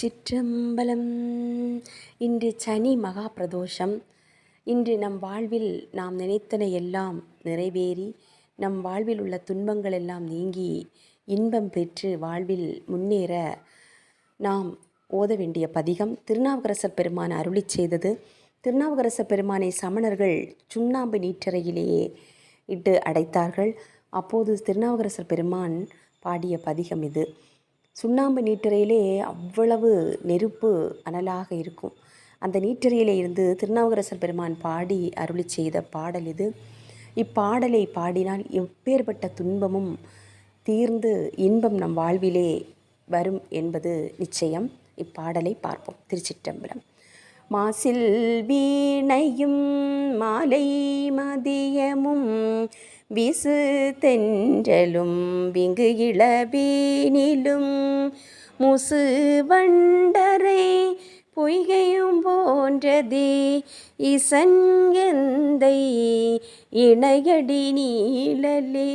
சிற்றம்பலம். இன்று சனி மகா பிரதோஷம் இன்று நம் வாழ்வில் நாம் நினைத்தன எல்லாம் நிறைவேறி நம் வாழ்வில் உள்ள துன்பங்கள் எல்லாம் நீங்கி இன்பம் பெற்று வாழ்வில் முன்னேற நாம் ஓத வேண்டிய பதிகம் திருநாவுக்கரசர் பெருமான் அருளி செய்தது. திருநாவுக்கரசர் பெருமானை சமணர்கள் சுண்ணாம்பு நீற்றறையிலேயே இட்டு அடைத்தார்கள். அப்போது திருநாவுக்கரசர் பெருமான் பாடிய பதிகம் இது. சுண்ணாம்பு நீட்டறையிலே அவ்வளவு நெருப்பு அனலாக இருக்கும். அந்த நீட்டறையிலே இருந்து திருநாவுக்கரசர் பெருமான் பாடி அருளி செய்த பாடல் இது. இப்பாடலை பாடினால் எப்பேற்பட்ட துன்பமும் தீர்ந்து இன்பம் நம் வாழ்விலே வரும் என்பது நிச்சயம். இப்பாடலை பார்ப்போம். திருச்சிற்றம்பலம். மாசில் வீணையும் மாலை மதியமும் விசு தென்றலும் விங்கு இளவீனிலும் முசு வண்டரை பொய்கையும் போன்றதே இசங்கெந்தை இணையடி நீழலே